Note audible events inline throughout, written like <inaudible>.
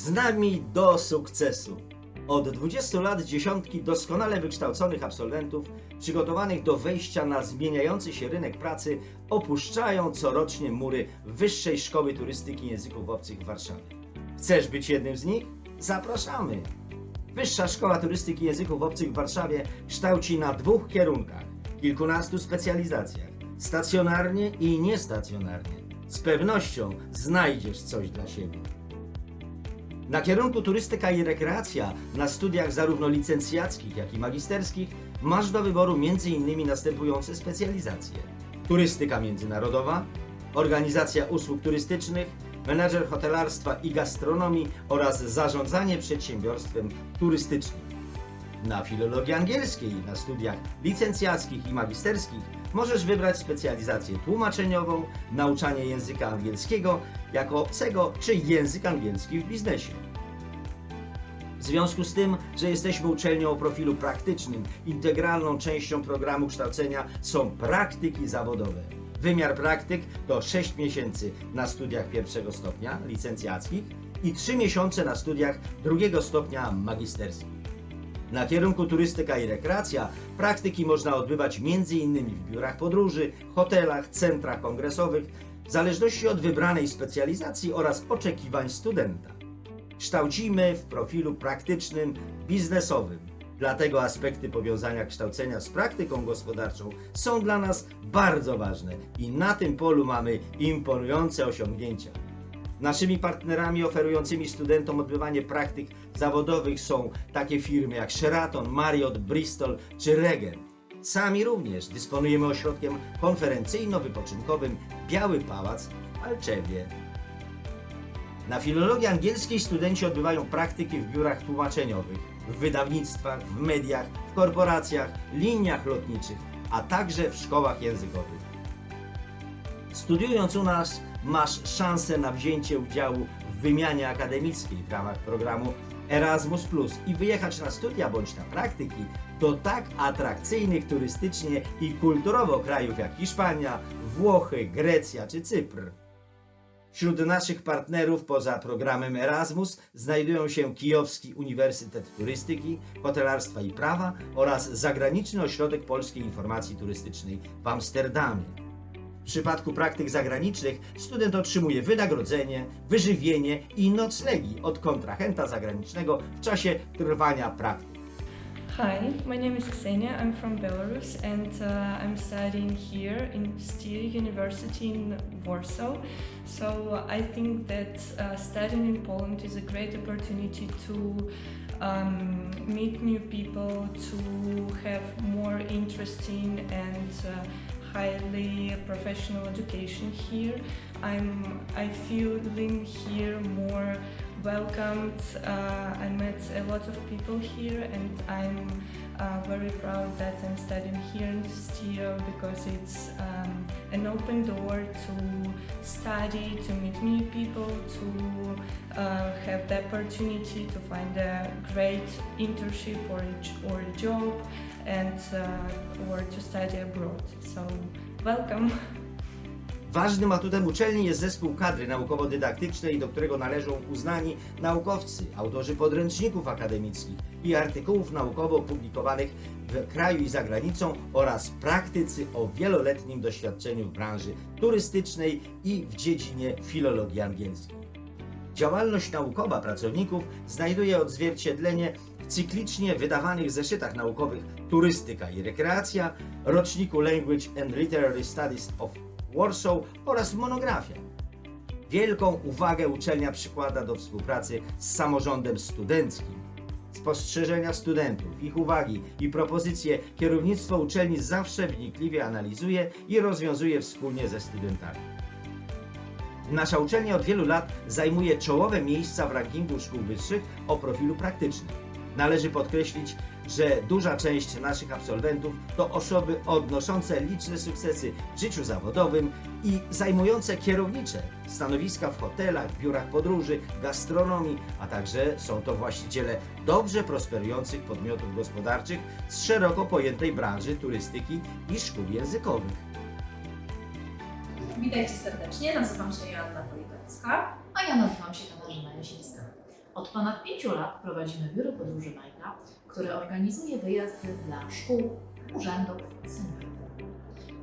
Z nami do sukcesu. Od 20 lat dziesiątki doskonale wykształconych absolwentów, przygotowanych do wejścia na zmieniający się rynek pracy, opuszczają corocznie mury Wyższej Szkoły Turystyki Języków Obcych w Warszawie. Chcesz być jednym z nich? Zapraszamy! Wyższa Szkoła Turystyki Języków Obcych w Warszawie kształci na dwóch kierunkach, kilkunastu specjalizacjach, stacjonarnie i niestacjonarnie. Z pewnością znajdziesz coś dla siebie. Na kierunku turystyka i rekreacja, na studiach zarówno licencjackich, jak i magisterskich, masz do wyboru m.in. następujące specjalizacje: turystyka międzynarodowa, organizacja usług turystycznych, menedżer hotelarstwa i gastronomii oraz zarządzanie przedsiębiorstwem turystycznym. Na filologii angielskiej, na studiach licencjackich i magisterskich możesz wybrać specjalizację tłumaczeniową, nauczanie języka angielskiego jako obcego czy język angielski w biznesie. W związku z tym, że jesteśmy uczelnią o profilu praktycznym, integralną częścią programu kształcenia są praktyki zawodowe. Wymiar praktyk to 6 miesięcy na studiach pierwszego stopnia licencjackich i 3 miesiące na studiach drugiego stopnia magisterskich. Na kierunku turystyka i rekreacja praktyki można odbywać m.in. w biurach podróży, hotelach, centrach kongresowych, w zależności od wybranej specjalizacji oraz oczekiwań studenta. Kształcimy w profilu praktycznym, biznesowym. Dlatego aspekty powiązania kształcenia z praktyką gospodarczą są dla nas bardzo ważne i na tym polu mamy imponujące osiągnięcia. Naszymi partnerami oferującymi studentom odbywanie praktyk zawodowych są takie firmy jak Sheraton, Marriott, Bristol czy Regent. Sami również dysponujemy ośrodkiem konferencyjno-wypoczynkowym Biały Pałac w Alczewie. Na filologii angielskiej studenci odbywają praktyki w biurach tłumaczeniowych, w wydawnictwach, w mediach, w korporacjach, liniach lotniczych, a także w szkołach językowych. Studiując u nas, masz szansę na wzięcie udziału w wymianie akademickiej w ramach programu Erasmus i wyjechać na studia bądź na praktyki do tak atrakcyjnych turystycznie i kulturowo krajów jak Hiszpania, Włochy, Grecja czy Cypr. Wśród naszych partnerów poza programem Erasmus znajdują się Kijowski Uniwersytet Turystyki, Hotelarstwa i Prawa oraz Zagraniczny Ośrodek Polskiej Informacji Turystycznej w Amsterdamie. Przypadku praktyk zagranicznych student otrzymuje wynagrodzenie, wyżywienie i noclegi od kontrahenta zagranicznego w czasie trwania praktyk. Hi, my name is Ksenia. I'm from Belarus and uh, I'm studying here in Steel University in Warsaw. So I think that uh, studying in Poland is a great opportunity to um, meet new people, to have more interesting and uh, highly professional education here. I'm I feel feeling here more welcomed. Uh, I met a lot of people here, and I'm uh, very proud that I'm studying here in Steel because it's um, an open door to study, to meet new people, to uh, have the opportunity to find a great internship or a, or a job, and uh, or to study abroad. So welcome. <laughs> Ważnym atutem uczelni jest zespół kadry naukowo-dydaktycznej, do którego należą uznani naukowcy, autorzy podręczników akademickich i artykułów naukowo opublikowanych w kraju i za granicą oraz praktycy o wieloletnim doświadczeniu w branży turystycznej i w dziedzinie filologii angielskiej. Działalność naukowa pracowników znajduje odzwierciedlenie w cyklicznie wydawanych zeszytach naukowych Turystyka i Rekreacja, roczniku Language and Literary Studies of Warsaw oraz w monografiach. Wielką uwagę uczelnia przykłada do współpracy z samorządem studenckim. Spostrzeżenia studentów, ich uwagi i propozycje kierownictwo uczelni zawsze wnikliwie analizuje i rozwiązuje wspólnie ze studentami. Nasza uczelnia od wielu lat zajmuje czołowe miejsca w rankingu szkół wyższych o profilu praktycznym. Należy podkreślić, że duża część naszych absolwentów to osoby odnoszące liczne sukcesy w życiu zawodowym i zajmujące kierownicze stanowiska w hotelach, biurach podróży, gastronomii, a także są to właściciele dobrze prosperujących podmiotów gospodarczych z szeroko pojętej branży turystyki i szkół językowych. Witajcie serdecznie, nazywam się Joanna Politowska. A ja nazywam się Katarzyna Jasińska. Od ponad pięciu lat prowadzimy biuro podróży Majka, które organizuje wyjazdy dla szkół, urzędów, seniorów.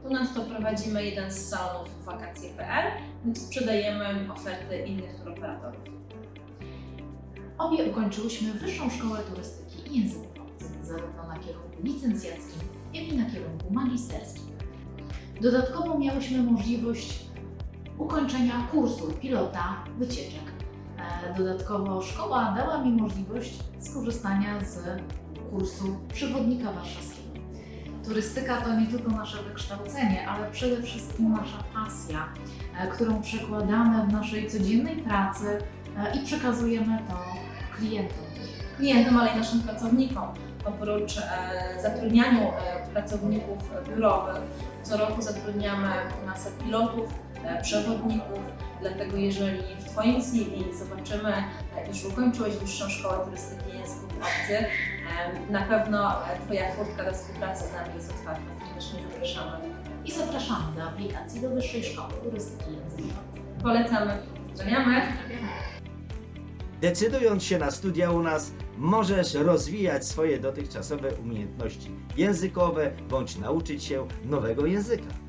Ponadto prowadzimy jeden z salonów wakacje.pl, gdzie sprzedajemy oferty innych turoperatorów. Obie ukończyłyśmy Wyższą Szkołę Turystyki i Języków Obcych, zarówno na kierunku licencjackim, jak i na kierunku magisterskim. Dodatkowo miałyśmy możliwość ukończenia kursu pilota wycieczek. E, Dodatkowo szkoła dała mi możliwość skorzystania z kursu przewodnika warszawskiego. Turystyka to nie tylko nasze wykształcenie, ale przede wszystkim nasza pasja, e, którą przekładamy w naszej codziennej pracy e, i przekazujemy to klientom. Klientom, ale i naszym pracownikom. Oprócz zatrudnianiu pracowników biurowych, co roku zatrudniamy masę pilotów, przewodników, dlatego jeżeli w Twoim CV zobaczymy, e, iż ukończyłeś Wyższą Szkołę Turystyki i Języków Obcych, e, na pewno e, Twoja furtka do współpracy z nami jest otwarta. Serdecznie zapraszamy. I zapraszamy do aplikacji do Wyższej Szkoły Turystyki i Języków Obcych. Polecamy. Pozdrawiamy. Decydując się na studia u nas, możesz rozwijać swoje dotychczasowe umiejętności językowe bądź nauczyć się nowego języka.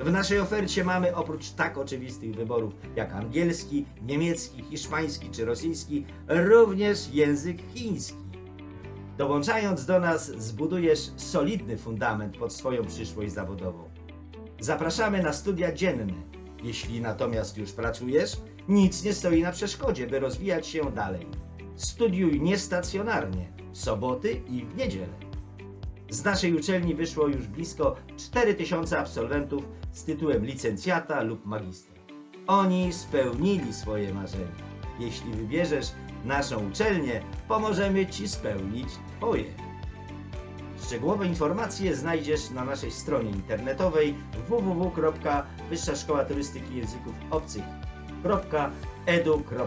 W naszej ofercie mamy oprócz tak oczywistych wyborów jak angielski, niemiecki, hiszpański czy rosyjski, również język chiński. Dołączając do nas, zbudujesz solidny fundament pod swoją przyszłość zawodową. Zapraszamy na studia dzienne. Jeśli natomiast już pracujesz, nic nie stoi na przeszkodzie, by rozwijać się dalej. Studiuj niestacjonarnie, w soboty i w niedzielę. Z naszej uczelni wyszło już blisko 4000 absolwentów z tytułem licencjata lub magistra. Oni spełnili swoje marzenia. Jeśli wybierzesz naszą uczelnię, pomożemy Ci spełnić Twoje. Szczegółowe informacje znajdziesz na naszej stronie internetowej www.wyższa szkoła turystyki języków obcych www.edu.pl